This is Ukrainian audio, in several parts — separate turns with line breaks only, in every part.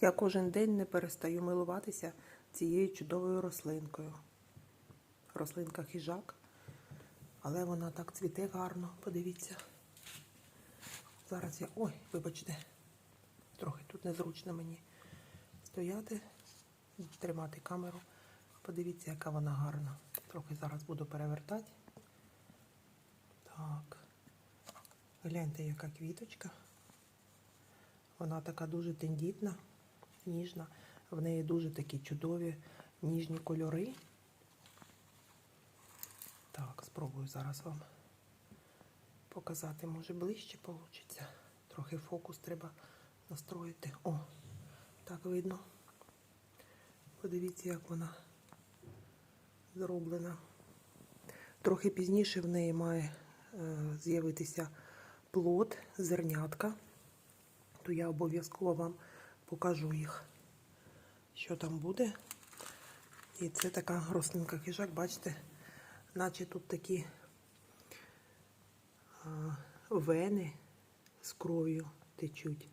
Я кожен день не перестаю милуватися цією чудовою рослинкою. Рослинка хижак, але вона так цвіте гарно, подивіться. Зараз я. Ой, вибачте, трохи тут незручно мені стояти, тримати камеру. Подивіться, яка вона гарна. Трохи зараз буду перевертати. Так. Гляньте, яка квіточка. Вона така дуже тендітна, ніжна. В неї дуже такі чудові ніжні кольори. Так, спробую зараз вам показати, може ближче вийде. Трохи фокус треба настроїти. О, так видно. Подивіться, як вона зроблена. Трохи пізніше в неї має е, з'явитися плод, зернятка, то я обов'язково вам покажу їх, що там буде. І це така рослинка хижак, бачите, наче тут такі вени з кров'ю течуть.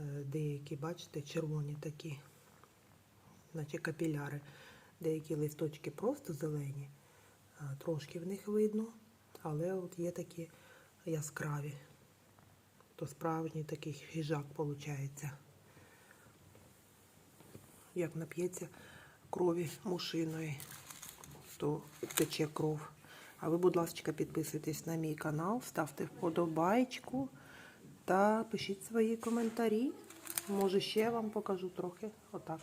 Е, Деякі, бачите, червоні такі, наче капіляри. Деякі листочки просто зелені, трошки в них видно, але от є такі яскраві. То справжній такий хижак виходить. Як нап'ється крові мушиної, то тече кров. А ви, будь ласка, підписуйтесь на мій канал, ставте вподобайку та пишіть свої коментарі. Може, ще вам покажу трохи отак.